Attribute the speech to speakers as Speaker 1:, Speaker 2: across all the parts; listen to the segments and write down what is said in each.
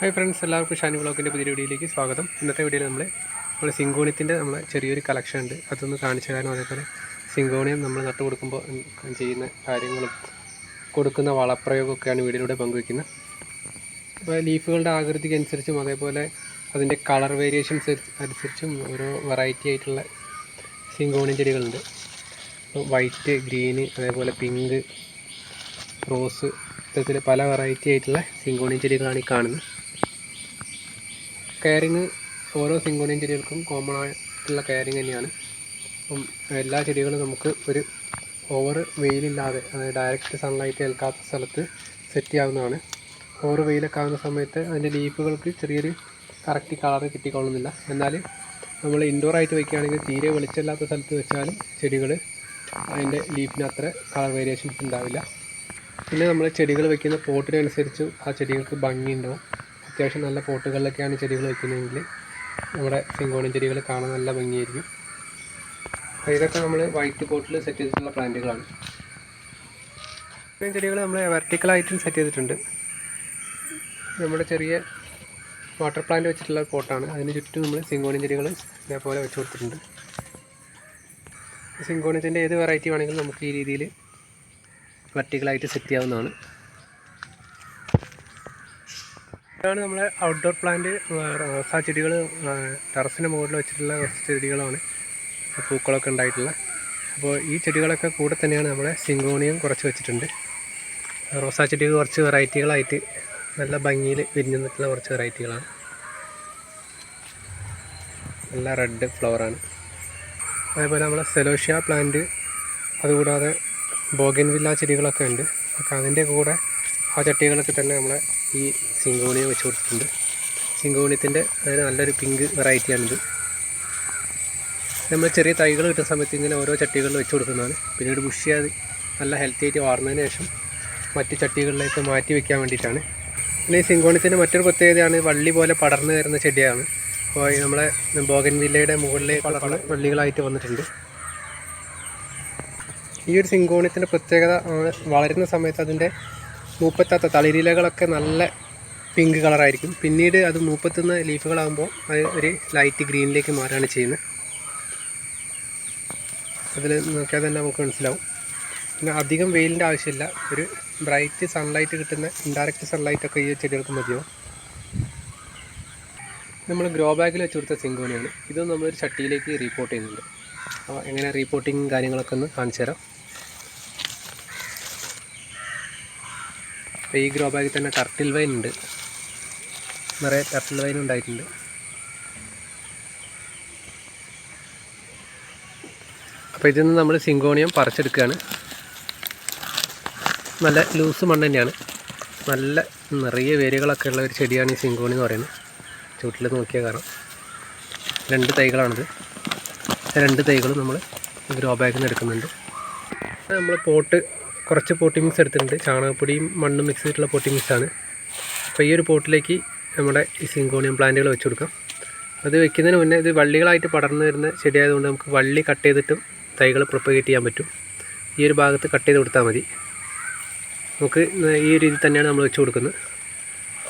Speaker 1: Hi friends എല്ലാവർക്കും ഷാനി ബ്ലോക്കിന്റെ പുതിയ വീഡിയോയിലേക്ക് സ്വാഗതം. ഇന്നത്തെ വീഡിയോയിൽ നമ്മൾ നമ്മൾ സിങ്കോണിയത്തിന്റെ നമ്മൾ ചെറിയൊരു കളക്ഷൻ ഉണ്ട്. അതൊന്ന് കാണിച്ചു തരാനും അതേപോലെ സിംഗോണിയം നമ്മൾ നട്ടു കൊടുക്കുമ്പോൾ ചെയ്യുന്ന കാര്യങ്ങളും കൊടുക്കുന്ന വളപ്രയോഗമൊക്കെയാണ് വീഡിയോയിലൂടെ പങ്കുവയ്ക്കുന്നത് അപ്പോൾ ലീഫുകളുടെ ആകൃതിക്ക് അനുസരിച്ചും അതേപോലെ അതിന്റെ കളർ വേരിയേഷൻസ് അനുസരിച്ചും ഓരോ വെറൈറ്റി ആയിട്ടുള്ള സിങ്കോണിയം ചെടികളുണ്ട്. വൈറ്റ് ഗ്രീന് അതേപോലെ പിങ്ക് റോസ് ഇത്തരത്തിൽ പല വെറൈറ്റി ആയിട്ടുള്ള സിങ്കോണിയം ചെടികളാണ് ഈ കാണുന്നത്. കെയറിങ് ഓരോ സിങ്കോണിയം ചെടികൾക്കും കോമൺ ആയിട്ടുള്ള കെയറിങ് തന്നെയാണ്. അപ്പം എല്ലാ ചെടികളും നമുക്ക് ഒരു ഓവർ വെയിലില്ലാതെ അതായത് ഡയറക്റ്റ് സൺലൈറ്റ് ഏൽക്കാത്ത സ്ഥലത്ത് സെറ്റ് ചെയ്യാവുന്നതാണ്. ഓവർ വെയിലൊക്കെ ആകുന്ന സമയത്ത് അതിന്റെ ലീഫുകൾക്ക് ചെറിയൊരു കറക്റ്റ് കളർ കിട്ടിക്കൊള്ളുന്നില്ല. എന്നാൽ നമ്മൾ ഇൻഡോർ ആയിട്ട് വയ്ക്കുകയാണെങ്കിൽ തീരെ വെളിച്ചമില്ലാത്ത സ്ഥലത്ത് വെച്ചാലും ചെടികൾ അതിന്റെ ലീഫിന് അത്ര കളർ വേരിയേഷൻസ് ഉണ്ടാവില്ല. പിന്നെ നമ്മൾ ചെടികൾ വെക്കുന്ന പോട്ടിനനുസരിച്ച് ആ ചെടികൾക്ക് ഭംഗിയുണ്ടാവും അത്യാവശ്യം നല്ല പോട്ടുകളിലൊക്കെയാണ് ചെടികൾ വെക്കുന്നതെങ്കിൽ നമ്മുടെ സിങ്കോണിയം ചെടികൾ കാണാൻ നല്ല ഭംഗിയായിരിക്കും. അപ്പോൾ ഇതൊക്കെ നമ്മൾ വൈറ്റ് പോട്ടിൽ സെറ്റ് ചെയ്തിട്ടുള്ള പ്ലാന്റുകളാണ്. ഇത്രയും ചെടികൾ നമ്മൾ വെർട്ടിക്കലായിട്ടും സെറ്റ് ചെയ്തിട്ടുണ്ട്. നമ്മുടെ ചെറിയ വാട്ടർ പ്ലാന്റ് വെച്ചിട്ടുള്ള പോട്ടാണ്. അതിന് ചുറ്റും നമ്മൾ സിങ്കോണിയം ചെടികൾ ഇതേപോലെ വെച്ച് കൊടുത്തിട്ടുണ്ട്. സിങ്കോണിയത്തിന്റെ ഏത് വെറൈറ്റി വേണമെങ്കിലും നമുക്ക് ഈ രീതിയിൽ വെർട്ടിക്കലായിട്ട് സെറ്റ് ചെയ്യാവുന്നതാണ്. ഇതാണ് നമ്മളെ ഔട്ട്ഡോർ പ്ലാന്റ് റോസാ ചെടികൾ ടെറസിന്റെ മുകളിൽ വെച്ചിട്ടുള്ള കുറച്ച് ചെടികളാണ്. പൂക്കളൊക്കെ ഉണ്ടായിട്ടുള്ള. അപ്പോൾ ഈ ചെടികളൊക്കെ കൂടെ തന്നെയാണ് നമ്മളെ സിങ്കോണിയം കുറച്ച് വെച്ചിട്ടുണ്ട്. റോസാ ചെടികൾ കുറച്ച് വെറൈറ്റികളായിട്ട് നല്ല ഭംഗിയിൽ വിരിഞ്ഞു നിൽക്കുന്ന കുറച്ച് വെറൈറ്റികളാണ്. നല്ല റെഡ് ഫ്ലവറാണ് അതേപോലെ നമ്മളെ സെലോഷ്യ പ്ലാന്റ് അതുകൂടാതെ ബോഗൻവില്ല ചെടികളൊക്കെ ഉണ്ട്. അപ്പോൾ അതിന്റെ കൂടെ ആ ചട്ടികളൊക്കെ തന്നെ നമ്മളെ ഈ സിംഗോണിയ വെച്ച് കൊടുത്തിട്ടുണ്ട്. സിങ്കോണിയത്തിന്റെ അതിന് നല്ലൊരു പിങ്ക് വെറൈറ്റിയാണിത് നമ്മൾ ചെറിയ തൈകൾ കിട്ടുന്ന സമയത്ത് ഇങ്ങനെ ഓരോ ചട്ടികളിൽ വെച്ച് കൊടുക്കുന്നതാണ്. പിന്നീട് ബുഷ് ചെയ്യാതെ നല്ല ഹെൽത്തി ആയിട്ട് വാർന്നതിന് ശേഷം മറ്റ് ചട്ടികളിലേക്ക് മാറ്റി വെക്കാൻ വേണ്ടിയിട്ടാണ്. പിന്നെ ഈ സിങ്കോണിയത്തിന്റെ മറ്റൊരു പ്രത്യേകതയാണ് വള്ളി പോലെ പടർന്നു വരുന്ന ചെടിയാണ്. അപ്പോൾ നമ്മളെ ബോഗൻവില്ലയുടെ മുകളിലേക്ക് വളർന്ന് വള്ളികളായിട്ട് വന്നിട്ടുണ്ട്. ഈ ഒരു സിങ്കോണിയത്തിന്റെ പ്രത്യേകത വളരുന്ന സമയത്ത് അതിന്റെ മൂപ്പത്താത്ത തളിരിലകളൊക്കെ നല്ല പിങ്ക് കളറായിരിക്കും പിന്നീട് അത് മൂപ്പത്തുന്ന ലീഫുകളാകുമ്പോൾ അത് ഒരു ലൈറ്റ് ഗ്രീനിലേക്ക് മാറുകയാണ് ചെയ്യുന്നത്. അതിൽ നോക്കിയാൽ തന്നെ നമുക്ക് മനസ്സിലാവും. പിന്നെ അധികം വെയിലിന്റെ ആവശ്യമില്ല. ഒരു ബ്രൈറ്റ് സൺലൈറ്റ് കിട്ടുന്ന ഇൻഡയറക്റ്റ് സൺലൈറ്റൊക്കെ ഈ ചെടികൾക്ക് മതിയോ? നമ്മൾ ഗ്രോ ബാഗിൽ വെച്ച് കൊടുത്ത സിങ്കോണിയാണ് ഇത് നമ്മളൊരു ചട്ടിയിലേക്ക് റീപ്പോർട്ട് ചെയ്യുന്നുണ്ട്. അപ്പോൾ എങ്ങനെ റീപോർട്ടിങ് കാര്യങ്ങളൊക്കെ ഒന്ന് കാണിച്ചു തരാം അപ്പോൾ ഈ ഗ്രോ ബാഗിൽ തന്നെ ടർട്ടിൽ വൈൻ ഉണ്ട്. നിറയെ ടർട്ടിൽ വൈൻ ഉണ്ടായിട്ടുണ്ട്. അപ്പോൾ ഇതിൽ നിന്ന് നമ്മൾ സിങ്കോണിയം പറിച്ചെടുക്കുകയാണ്. നല്ല ലൂസ് മണ്ണ് തന്നെയാണ്. നല്ല നിറയെ വേരുകളൊക്കെ ഉള്ള ഒരു ചെടിയാണ് ഈ സിങ്കോണി എന്ന് പറയുന്നത്. ചുവട്ടിൽ നോക്കിയാൽ കാണാം. രണ്ട് തൈകളാണിത്. രണ്ട് തൈകളും നമ്മൾ ഗ്രോ ബാഗിൽ നിന്ന് എടുക്കുന്നുണ്ട്. നമ്മൾ പോട്ട് കുറച്ച് പോട്ടി മിക്സ് എടുത്തിട്ടുണ്ട്. ചാണകപ്പൊടിയും മണ്ണും മിക്സ് ചെയ്തിട്ടുള്ള പോട്ടി മിക്സാണ് അപ്പോൾ ഈ ഒരു പോട്ടിലേക്ക് നമ്മുടെ ഈ സിങ്കോണിയം പ്ലാന്റുകൾ വെച്ച് കൊടുക്കാം. അത് വെക്കുന്നതിന് മുന്നേ ഇത് വള്ളികളായിട്ട് പടർന്നു വരുന്ന ചെടിയായതുകൊണ്ട് നമുക്ക് വള്ളി കട്ട് ചെയ്തിട്ടും തൈകൾ പ്രൊപ്പഗേറ്റ് ചെയ്യാൻ പറ്റും. ഈ ഒരു ഭാഗത്ത് കട്ട് ചെയ്ത് കൊടുത്താൽ മതി. നമുക്ക് ഈ ഒരു രീതിയിൽ തന്നെയാണ് നമ്മൾ വെച്ച് കൊടുക്കുന്നത്.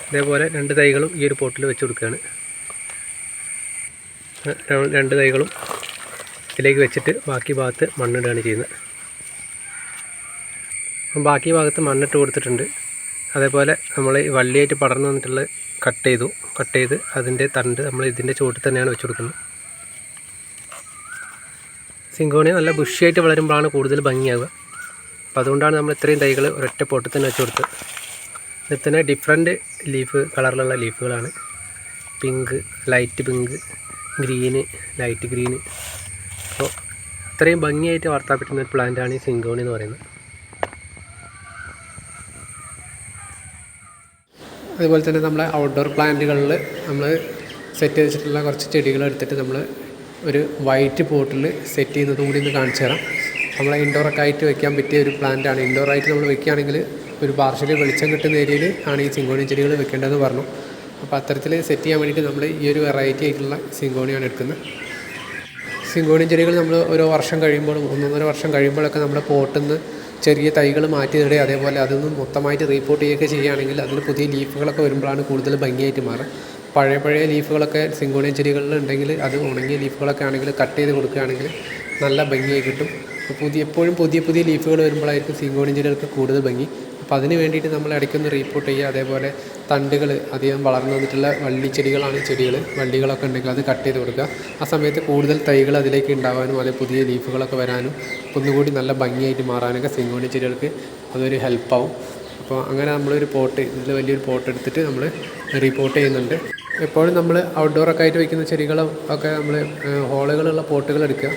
Speaker 1: ഇതേപോലെ രണ്ട് തൈകളും ഈ ഒരു പോട്ടിൽ വെച്ച് കൊടുക്കുകയാണ് രണ്ട് തൈകളും ഇതിലേക്ക് വെച്ചിട്ട് ബാക്കി ഭാഗത്ത് മണ്ണിടുകയാണ് ചെയ്യുന്നത്. അപ്പം ബാക്കി ഭാഗത്ത് മണ്ണിട്ട് കൊടുത്തിട്ടുണ്ട്. അതേപോലെ നമ്മൾ ഈ വള്ളിയായിട്ട് പടർന്നു വന്നിട്ടുള്ള കട്ട് ചെയ്തു. കട്ട് ചെയ്ത് അതിന്റെ തണ്ട് നമ്മൾ ഇതിന്റെ ചുവട്ടിൽ തന്നെയാണ് വെച്ച് കൊടുക്കുന്നത്. സിങ്കോണിയ നല്ല ബുഷിയായിട്ട് വളരുമ്പോഴാണ് കൂടുതൽ ഭംഗിയാവുക. അപ്പോൾ അതുകൊണ്ടാണ് നമ്മൾ ഇത്രയും തൈകൾ ഒരൊറ്റ പൊട്ടിൽ തന്നെ വെച്ച് കൊടുത്തത്. ഇതിൽ തന്നെ ഡിഫറെന്റ് ലീഫ് കളറിലുള്ള ലീഫുകളാണ്. Pink light pink green light green. അപ്പോൾ അത്രയും ഭംഗിയായിട്ട് വളർത്താൻ പറ്റുന്ന ഒരു പ്ലാന്റാണ് ഈ സിങ്കോണി എന്ന് പറയുന്നത്. അതുപോലെ തന്നെ നമ്മളെ ഔട്ട്ഡോർ പ്ലാന്റുകളിൽ നമ്മൾ സെറ്റ് ചെയ്ത് വെച്ചിട്ടുള്ള കുറച്ച് ചെടികൾ എടുത്തിട്ട് നമ്മൾ ഒരു വൈറ്റ് പോട്ടിൽ സെറ്റ് ചെയ്യുന്നതും കൂടി ഒന്ന് കാണിച്ചു തരാം. നമ്മളെ ഇൻഡോറൊക്കെ ആയിട്ട് വെക്കാൻ പറ്റിയ ഒരു പ്ലാന്റാണ് ഇൻഡോർ ആയിട്ട് നമ്മൾ വെക്കുകയാണെങ്കിൽ ഒരു പാർഷ്യലി വെളിച്ചം കിട്ടുന്ന ഏരിയയിൽ ആണ് ഈ സിങ്കോണിയം ചെടികൾ വെക്കേണ്ടതെന്ന് പറഞ്ഞു. അപ്പോൾ അത്തരത്തിൽ സെറ്റ് ചെയ്യാൻ വേണ്ടിയിട്ട് നമ്മൾ ഈ ഒരു വെറൈറ്റി ആയിട്ടുള്ള സിങ്കോണിയാണ് എടുക്കുന്നത്. സിങ്കോണി ചെടികൾ നമ്മൾ ഓരോ വർഷം കഴിയുമ്പോഴും ഒന്നൊന്നര വർഷം കഴിയുമ്പോഴൊക്കെ നമ്മുടെ പോട്ടിൽ നിന്ന് ചെറിയ തൈകൾ മാറ്റി നടുക അതേപോലെ അതൊന്നും മൊത്തമായിട്ട് റീപ്പോർട്ട് ചെയ്യുകയൊക്കെ ചെയ്യുകയാണെങ്കിൽ അതിൽ പുതിയ ലീഫുകളൊക്കെ വരുമ്പോഴാണ് കൂടുതൽ ഭംഗിയായിട്ട് മാറുക. പഴയ പഴയ ലീഫുകളൊക്കെ സിങ്കോണിയം ചെടികളിൽ ഉണ്ടെങ്കിൽ അത് ഉണങ്ങിയ ലീഫുകളൊക്കെ ആണെങ്കിൽ കട്ട് ചെയ്ത് കൊടുക്കുകയാണെങ്കിൽ നല്ല ഭംഗിയായി കിട്ടും. പുതിയ എപ്പോഴും പുതിയ പുതിയ ലീഫുകൾ വരുമ്പോഴായിരിക്കും സിങ്കോണിയം ചെടികൾക്ക് കൂടുതൽ ഭംഗി. അപ്പോൾ അതിന് വേണ്ടിയിട്ട് നമ്മൾ ഇടയ്ക്കൊന്ന് റീപ്പോർട്ട് ചെയ്യുക. അതേപോലെ തണ്ടുകൾ അധികം വളർന്നു വന്നിട്ടുള്ള വള്ളി ചെടികളാണ് ചെടികൾ. വള്ളികളൊക്കെ ഉണ്ടെങ്കിൽ അത് കട്ട് ചെയ്ത് കൊടുക്കുക. ആ സമയത്ത് കൂടുതൽ തൈകൾ അതിലേക്ക് ഉണ്ടാവാനും അതേ പുതിയ ലീഫുകളൊക്കെ വരാനും ഒന്നുകൂടി നല്ല ഭംഗിയായിട്ട് മാറാനൊക്കെ സിംഗോണി ചെടികൾക്ക് അതൊരു ഹെൽപ്പാവും അപ്പോൾ അങ്ങനെ നമ്മളൊരു പോട്ട് ഇതിൽ വലിയൊരു പോട്ട് എടുത്തിട്ട് നമ്മൾ റീപ്പോർട്ട് ചെയ്യുന്നുണ്ട്. എപ്പോഴും നമ്മൾ ഔട്ട്ഡോറൊക്കെ ആയിട്ട് വയ്ക്കുന്ന ചെടികളും ഒക്കെ നമ്മൾ ഹോളുകളുള്ള പോട്ടുകൾ എടുക്കുക.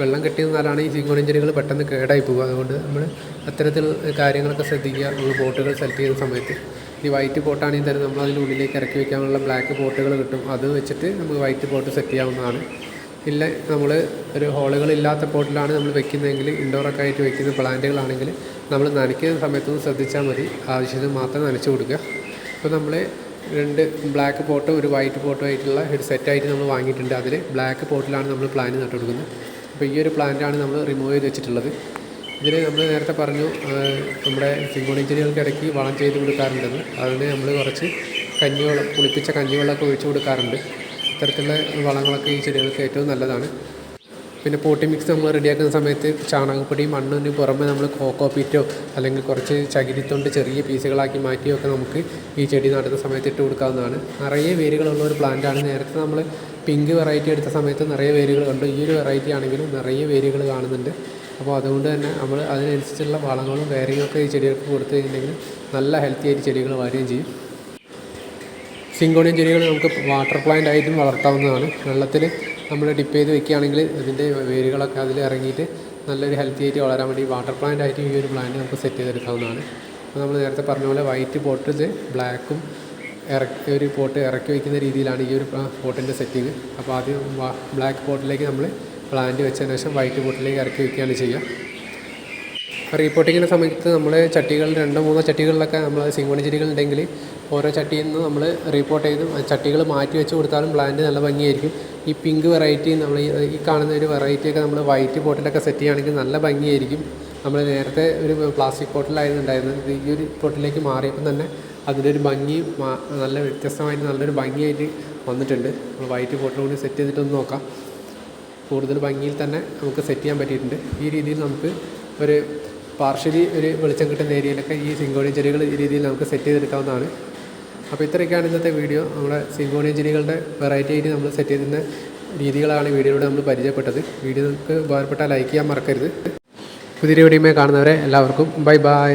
Speaker 1: വെള്ളം കെട്ടി നിന്നാലാണ് ഈ സിങ്കോണിയം ചെടികൾ പെട്ടെന്ന് കേടായി പോകുക. അതുകൊണ്ട് നമ്മൾ അത്തരത്തിൽ കാര്യങ്ങളൊക്കെ ശ്രദ്ധിക്കുക. നമ്മൾ ബോട്ടുകൾ സെലക്ട് ചെയ്യുന്ന സമയത്ത്. ഈ വൈറ്റ് പോട്ടാണെങ്കിൽ തന്നെ നമ്മൾ അതിന്റെ ഉള്ളിലേക്ക് ഇറക്കി വയ്ക്കാനുള്ള ബ്ലാക്ക് പോട്ടുകൾ കിട്ടും. അത് വെച്ചിട്ട് നമുക്ക് വൈറ്റ് പോട്ട് സെറ്റ് ചെയ്യാവുന്നതാണ്. ഇല്ല നമ്മൾ ഒരു ഹോളുകളില്ലാത്ത പോട്ടിലാണ് നമ്മൾ വെക്കുന്നതെങ്കിൽ ഇൻഡോറൊക്കെ ആയിട്ട് വെക്കുന്ന പ്ലാന്റുകളാണെങ്കിൽ നമ്മൾ നനയ്ക്കുന്ന സമയത്തൊന്ന് ശ്രദ്ധിച്ചാൽ മതി. ആവശ്യത്തിന് മാത്രം നനച്ചു കൊടുക്കുക. അപ്പോൾ നമ്മൾ രണ്ട് ബ്ലാക്ക് പോട്ടും ഒരു വൈറ്റ് പോട്ടും ആയിട്ടുള്ള ഒരു സെറ്റായിട്ട് നമ്മൾ വാങ്ങിയിട്ടുണ്ട്. അതിൽ ബ്ലാക്ക് പോട്ടിലാണ് നമ്മൾ പ്ലാന്റ് നട്ടു കൊടുക്കുന്നത് അപ്പോൾ ഈ ഒരു പ്ലാന്റാണ് നമ്മൾ റിമൂവ് ചെയ്ത് വെച്ചിട്ടുള്ളത്. ഇതിൽ നമ്മൾ നേരത്തെ പറഞ്ഞു നമ്മുടെ സിങ്കോണി ചെടികൾക്ക് ഇടയ്ക്ക് വളം ചെയ്ത് കൊടുക്കാറുണ്ടെന്ന്. അതിന് നമ്മൾ കുറച്ച് കഞ്ഞിവെള്ളം പുളിപ്പിച്ച കഞ്ഞിവെള്ളമൊക്കെ ഒഴിച്ച് കൊടുക്കാറുണ്ട്. ഇത്തരത്തിലുള്ള വളങ്ങളൊക്കെ ഈ ചെടികൾക്ക് ഏറ്റവും നല്ലതാണ്. പിന്നെ പോട്ടി മിക്സ് നമ്മൾ റെഡിയാക്കുന്ന സമയത്ത് ചാണകപ്പൊടി മണ്ണിന് പുറമെ നമ്മൾ കോക്കോ പീറ്റോ അല്ലെങ്കിൽ കുറച്ച് ചകിരിത്തൊണ്ട് ചെറിയ പീസുകളാക്കി മാറ്റിയൊക്കെ നമുക്ക് ഈ ചെടി നടുന്ന സമയത്ത് ഇട്ട് കൊടുക്കാവുന്നതാണ്. നിറയെ വേരുകളുള്ള ഒരു പ്ലാന്റാണ് നേരത്തെ നമ്മൾ പിങ്ക് വെറൈറ്റി എടുത്ത സമയത്ത് നിറയെ വേരുകൾ കണ്ടു. ഈ ഒരു വെറൈറ്റി ആണെങ്കിലും നിറയെ വേരുകൾ കാണുന്നുണ്ട്. അപ്പോൾ അതുകൊണ്ട് തന്നെ നമ്മൾ അതിനനുസരിച്ചുള്ള വളങ്ങളും വേരിങ്ങൊക്കെ ഈ ചെടികൾക്ക് കൊടുത്തു കഴിഞ്ഞിട്ടുണ്ടെങ്കിൽ നല്ല ഹെൽത്തി ആയിട്ട് ചെടികൾ വരികയും ചെയ്യും. സിങ്കോണിയൻ ചെടികൾ നമുക്ക് വാട്ടർ പ്ലാന്റ് ആയിട്ടും വളർത്താവുന്നതാണ്. വെള്ളത്തിൽ നമ്മൾ ഡിപ്പ് ചെയ്ത് വെക്കുകയാണെങ്കിൽ അതിന്റെ വേരുകളൊക്കെ അതിൽ ഇറങ്ങിയിട്ട് നല്ലൊരു ഹെൽത്തി ആയിട്ട് വളരാൻ വേണ്ടി വാട്ടർ പ്ലാന്റ് ആയിട്ട് ഈ ഒരു പ്ലാന്റ് നമുക്ക് സെറ്റ് ചെയ്തെടുക്കാവുന്നതാണ്. അപ്പോൾ നമ്മൾ നേരത്തെ പറഞ്ഞ പോലെ വൈറ്റ് പോട്ടിൽ ബ്ലാക്കും ഇറക്കി ഒരു പോട്ട് ഇറക്കി വയ്ക്കുന്ന രീതിയിലാണ് ഈ ഒരു പോട്ടിന്റെ സെറ്റിങ്. അപ്പോൾ ആദ്യം ബ്ലാക്ക് പോട്ടിലേക്ക് നമ്മൾ പ്ലാന്റ് വെച്ചതിന് ശേഷം വൈറ്റ് പോട്ടിലേക്ക് ഇറക്കി വയ്ക്കുകയാണ് ചെയ്യുക. റീപോട്ടിങ്ങിന്റെ സമയത്ത് നമ്മൾ ചട്ടികൾ രണ്ടോ മൂന്നോ ചട്ടികളിലൊക്കെ നമ്മൾ സിംഗോണി ചെടികൾ ഉണ്ടെങ്കിൽ ഓരോ ചട്ടിയിൽ നിന്ന് നമ്മൾ റീപോർട്ട് ചെയ്ത് ചട്ടികൾ മാറ്റി വെച്ച് കൊടുത്താലും പ്ലാന്റ് നല്ല ഭംഗിയായിരിക്കും. ഈ പിങ്ക് വെറൈറ്റി നമ്മൾ ഈ കാണുന്ന ഒരു വെറൈറ്റിയൊക്കെ നമ്മൾ വൈറ്റ് പോട്ടിലൊക്കെ സെറ്റ് ചെയ്യുകയാണെങ്കിൽ നല്ല ഭംഗിയായിരിക്കും. നമ്മൾ നേരത്തെ ഒരു പ്ലാസ്റ്റിക് പോട്ടിലായിരുന്നു ഉണ്ടായിരുന്നത്. ഈ ഒരു പോട്ടിലേക്ക് മാറിയപ്പം തന്നെ അതിന്റെ ഒരു ഭംഗി നല്ല വ്യത്യസ്തമായിട്ട് നല്ലൊരു ഭംഗിയായിട്ട് വന്നിട്ടുണ്ട്. നമ്മൾ വൈറ്റ് ഫോട്ടോ കൂടി സെറ്റ് ചെയ്തിട്ടൊന്ന് നോക്കാം. കൂടുതൽ ഭംഗിയിൽ തന്നെ നമുക്ക് സെറ്റ് ചെയ്യാൻ പറ്റിയിട്ടുണ്ട്. ഈ രീതിയിൽ നമുക്ക് ഒരു പാർഷ്യലി ഒരു വെളിച്ചം കിട്ടുന്ന ഏരിയയിലൊക്കെ ഈ സിംഗോണിയൻ ചെടികൾ ഈ രീതിയിൽ നമുക്ക് സെറ്റ് ചെയ്തെടുക്കാവുന്നതാണ്. അപ്പോൾ ഇത്രയൊക്കെയാണ് ഇന്നത്തെ വീഡിയോ നമ്മുടെ സിംഗോണിയൻ ചെടികളുടെ വെറൈറ്റി ആയിട്ട് നമ്മൾ സെറ്റ് ചെയ്തിരുന്ന രീതികളാണ് വീഡിയോയിലൂടെ നമ്മൾ പരിചയപ്പെട്ടത്. വീഡിയോ നമുക്ക് ഉപകാരപ്പെട്ടാൽ ലൈക്ക് ചെയ്യാൻ മറക്കരുത്. പുതിയ വീഡിയോയുമായി കാണുന്നവരെ എല്ലാവർക്കും ബൈ ബൈ